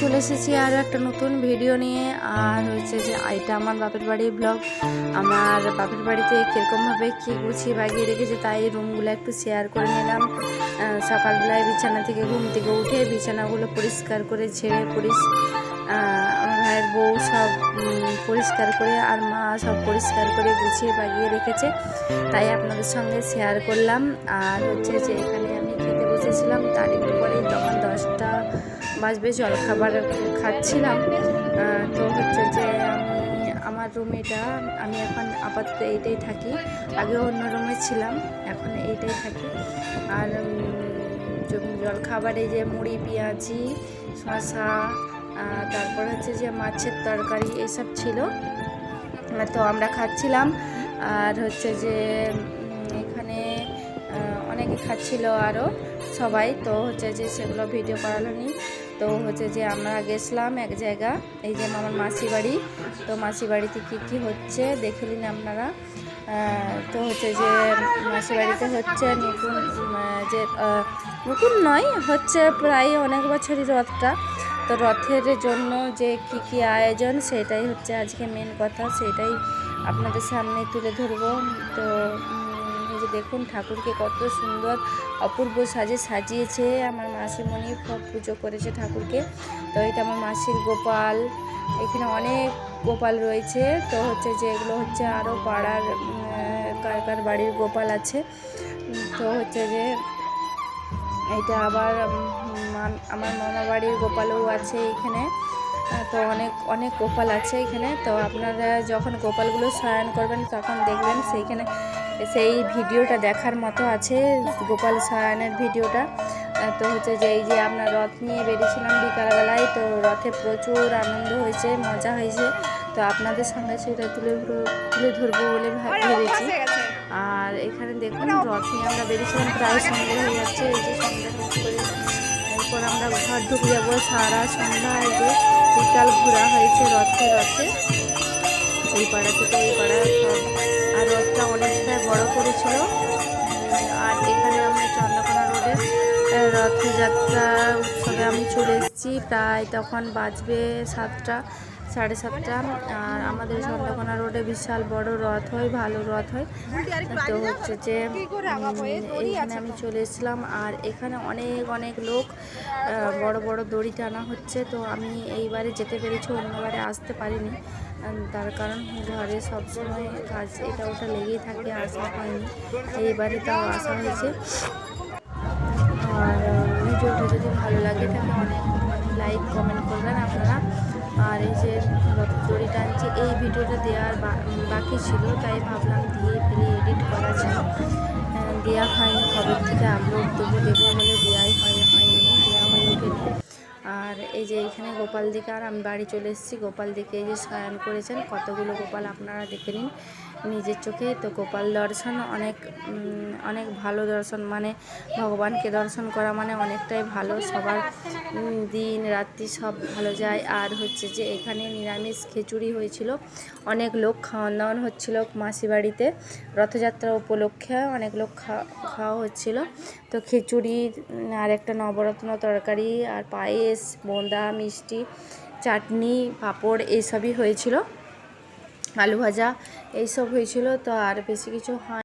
চলে এসেছি আরও একটা নতুন ভিডিও নিয়ে। আর হচ্ছে যে, এটা আমার বাপের বাড়ির ব্লগ আমার বাপের বাড়িতে কীরকমভাবে কী গুছিয়ে বাগিয়ে রেখেছে তাই রুমগুলো একটু শেয়ার করে নিলাম। সকালবেলায় বিছানা থেকে ঘুম থেকে উঠে বিছানাগুলো পরিষ্কার করে ছেড়ে পরিস আমার ভাইয়ের বউ সব পরিষ্কার করে আর মা সব পরিষ্কার করে গুছিয়ে বাগিয়ে রেখেছে। তাই আপনাদের সঙ্গে শেয়ার করলাম। আর হচ্ছে যে, এখানে আমি খেতে বসেছিলাম, তার একটু পরেই তখন দশটা বাজবে জলখাবার খাচ্ছিলাম। তো হচ্ছে যে আমি আমার রুম এটা আমি এখন আপাতত এইটাই থাকি। আগে অন্য রুমে ছিলাম, এখন এইটাই থাকি। আর জলখাবারে যে মুড়ি, পেঁয়াজি শশা তারপর হচ্ছে যে মাছের তরকারি এসব ছিল। তো আমরা খাচ্ছিলাম। আর হচ্ছে যে এখানে অনেকে খাচ্ছিল আরও সবাই। তো হচ্ছে যে সেগুলো ভিডিও করালো নি। তো হচ্ছে যে আমরা গেছিলাম এক জায়গা, এই যে আমার মাসি বাড়ি। তো মাসি বাড়িতে কী কী হচ্ছে দেখে নিন আপনারা তো হচ্ছে যে মাসি বাড়িতে হচ্ছে নতুন যে নতুন নয়, হচ্ছে প্রায় অনেক বছরই রথটা। তো রথের জন্য যে কি কি আয়োজন সেটাই হচ্ছে আজকে মেন কথা, সেটাই আপনাদের সামনে তুলে ধরবো। তো যে দেখুন ঠাকুরকে কত সুন্দর অপূর্ব সাজে সাজিয়েছে। আমার মাসিমণি পুজো করেছে ঠাকুরকে। তো এটা আমার মাসির গোপাল। এখানে অনেক গোপাল রয়েছে। তো হচ্ছে যে এগুলো হচ্ছে আরও পাড়ার কার কার বাড়ির গোপাল আছে। তো হচ্ছে যে এটা আবার আমার মামা বাড়ির গোপালও আছে এখানে। তো অনেক অনেক গোপাল আছে এখানে। তো আপনারা যখন গোপালগুলো শয়ন করবেন তখন দেখবেন সেইখানে সেই ভিডিওটা দেখার মতো আছে গোপাল শয়নের ভিডিওটা। তো হচ্ছে যে এই যে আমরা রথ নিয়ে বেরিয়েছিলাম বিকালবেলায় তো রথে প্রচুর আনন্দ হয়েছে মজা হয়েছে। তো আপনাদের সঙ্গে সেটা তুলে তুলে ধরবো বলে ভাব- ভেবেছি। আর এখানে দেখুন রথ নিয়ে আমরা বেরিয়েছিলাম প্রায় সন্ধ্যে হয়ে যাচ্ছে এই যে সন্ধ্যে করে এরপর আমরা ঘর ঢুকে যাব সারা সন্ধ্যা এই যে বিকাল ঘোরা হয়েছে রথে রথে। এই পাড়া থেকে এই পাড়া আর রথটা অনেকটা বড় করেছিল। আর এখানে আমরা চন্দ্রকোনা রোডে রথযাত্রা উৎসবে আমি চলে এসেছি। প্রায় তখন বাজবে সাতটা। সাড়ে সাতটা, আর আমাদের চন্দ্রকোনা রোডে বিশাল বড় রথ হয়, ভালো রথ হয়। তো হচ্ছে যে এইখানে আমি চলে এসেছিলাম, আর এখানে অনেক অনেক লোক বড় বড় দড়ি টানা হচ্ছে। তো আমি এইবারে যেতে পেরেছি, অন্যবারে আসতে পারিনি। তার কারণ ঘরে সবসময় কাজ, এটা ওটা লেগেই থাকে, আসা হয়নি। এইবারে তাও আসা হয়েছে। আর ভিডিওটা যদি ভালো লাগে, তাহলে অনেক লাইক কমেন্ট করবেন আপনারা। আর এই যে দড়ি টানছে এই ভিডিওটা দেওয়ার বাকি ছিল, তাই ভাবলাম দিয়ে ফেলে এডিট করা যায় দেওয়া হয়নি, খবর থেকে আপলোড দেবো দেবো বলে দেওয়াই হয়, হয়নি দেওয়া হয়ে ওঠেনি আর এই যে এইখানে গোপাল দিকে আর আমি বাড়ি চলে এসেছি। গোপাল দিকে এই যে শয়ন করেছেন, কতগুলো গোপাল আপনারা দেখে নিন। নিজের চোখে তো গোপাল দর্শন অনেক অনেক ভালো দর্শন মানে ভগবানকে দর্শন করা মানে অনেকটাই ভালো। সবার দিন, রাত্রি সব ভালো যায়। আর হচ্ছে যে এখানে নিরামিষ খিচুড়ি হয়েছিল। অনেক লোক খাওয়ান দাওয়ান হচ্ছিল মাসি বাড়িতে। রথযাত্রা উপলক্ষে অনেক লোক খা- খাওয়া হচ্ছিল। তো খিচুড়ি আর একটা নবরত্ন তরকারি, আর পায়েস বোঁদা মিষ্টি, চাটনি, পাঁপড় এইসবই হয়েছিল। আলু ভাজা এইসব হয়েছিল তো আর বেশি কিছু হয়